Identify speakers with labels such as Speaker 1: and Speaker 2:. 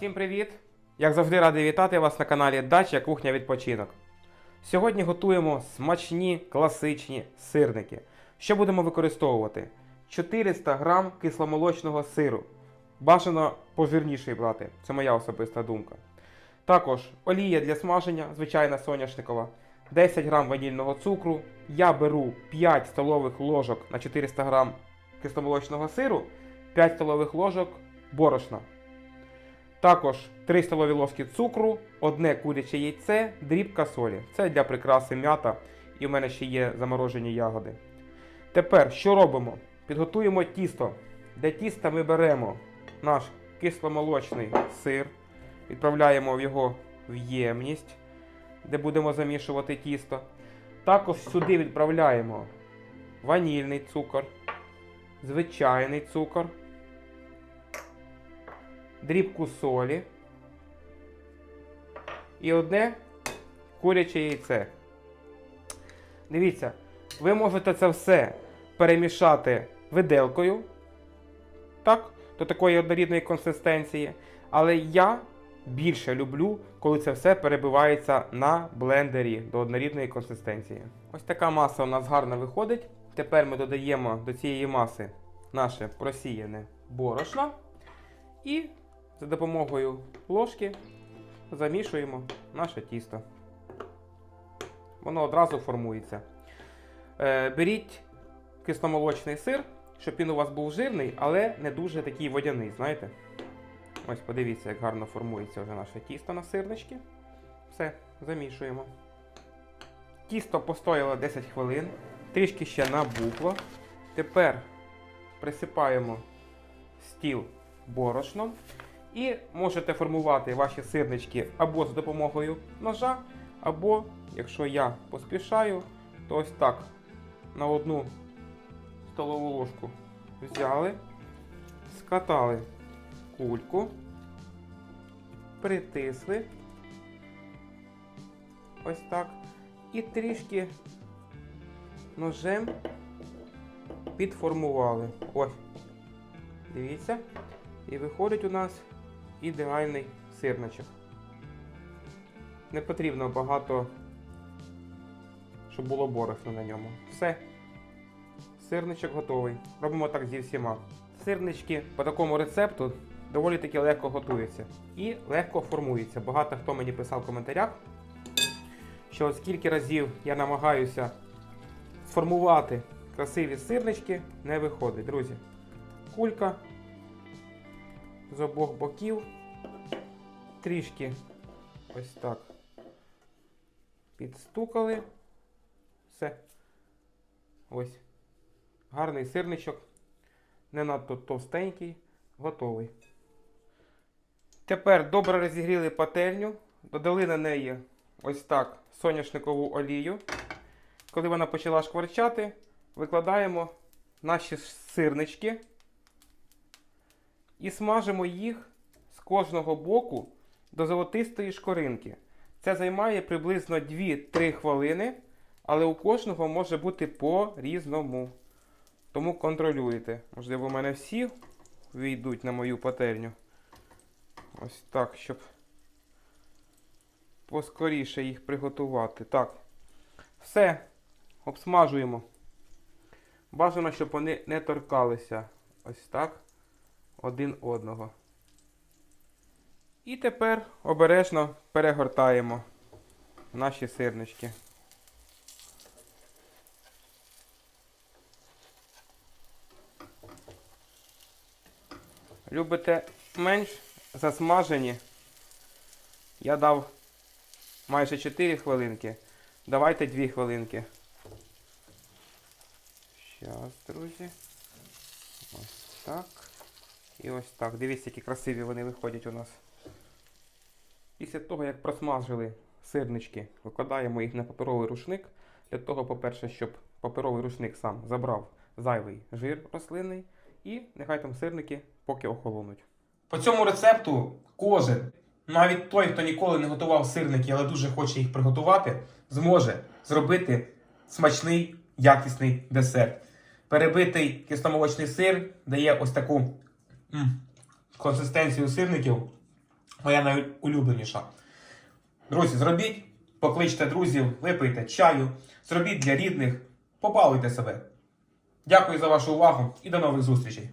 Speaker 1: Всім привіт! Як завжди радий вітати вас на каналі Дача Кухня Відпочинок. Сьогодні готуємо смачні класичні сирники. Що будемо використовувати? 400 грам кисломолочного сиру. Бажано пожирніший брати, це моя особиста думка. Також олія для смаження, звичайна соняшникова, 10 грам ванільного цукру. Я беру 5 столових ложок на 400 грам кисломолочного сиру, 5 столових ложок борошна. Також 3 столові ложки цукру, одне куряче яйце, дрібка солі. Це для прикраси м'ята, і в мене ще є заморожені ягоди. Тепер що робимо? Підготуємо тісто. Для тіста ми беремо наш кисломолочний сир, відправляємо його в ємність, де будемо замішувати тісто. Також сюди відправляємо ванільний цукор, звичайний цукор, дрібку солі і одне куряче яйце. Дивіться, ви можете це все перемішати виделкою, так, до такої однорідної консистенції. Але я більше люблю, коли це все перебивається на блендері до однорідної консистенції. Ось така маса у нас гарно виходить. Тепер ми додаємо до цієї маси наше просіяне борошно і за допомогою ложки замішуємо наше тісто. Воно одразу формується. Е, беріть кисломолочний сир, щоб він у вас був жирний, але не дуже такий водяний, знаєте? Ось подивіться, як гарно формується вже наше тісто на сирнички. Все, замішуємо. Тісто постояло 10 хвилин, трішки ще набухло. Тепер присипаємо стіл борошном. І можете формувати ваші сирнички або з допомогою ножа, або, якщо я поспішаю, то ось так на одну столову ложку взяли, скатали кульку, притисли. Ось так. І трішки ножем підформували. Ось. Дивіться. І виходить у нас ідеальний сирничок. Не потрібно багато, щоб було борошна на ньому. Все. Сирничок готовий. Робимо так зі всіма. Сирнички по такому рецепту доволі таки легко готуються і легко формуються. Багато хто мені писав в коментарях, що скільки разів я намагаюся сформувати красиві сирнички, не виходить. Друзі, кулька з обох боків. Трішки ось так підстукали. Все. Ось. Гарний сирничок. Не надто товстенький, готовий. Тепер добре розігріли пательню, додали на неї ось так соняшникову олію. Коли вона почала шкварчати, викладаємо наші сирнички і смажимо їх з кожного боку до золотистої шкоринки. Це займає приблизно 2-3 хвилини, але у кожного може бути по-різному. Тому контролюйте. Можливо, у мене всі війдуть на мою пательню. Ось так, щоб поскоріше їх приготувати. Так. Все. Обсмажуємо. Бажано, щоб вони не торкалися. Ось так один одного. І тепер обережно перегортаємо наші сирнички. Любите менш засмажені? Я дав майже 4 хвилинки. Давайте 2 хвилинки. Щас, друзі. Ось так. І ось так. Дивіться, які красиві вони виходять у нас. Після того, як просмажили сирнички, викладаємо їх на паперовий рушник. Для того, по-перше, щоб паперовий рушник сам забрав зайвий жир рослинний. І нехай там сирники поки охолонуть. По цьому рецепту кожен, навіть той, хто ніколи не готував сирники, але дуже хоче їх приготувати, зможе зробити смачний, якісний десерт. Перебитий кисломолочний сир дає ось таку консистенцію сирників. моя найулюбленіша. Друзі, зробіть, покличте друзів, випийте чаю, зробіть для рідних, побалуйте себе. Дякую за вашу увагу і до нових зустрічей.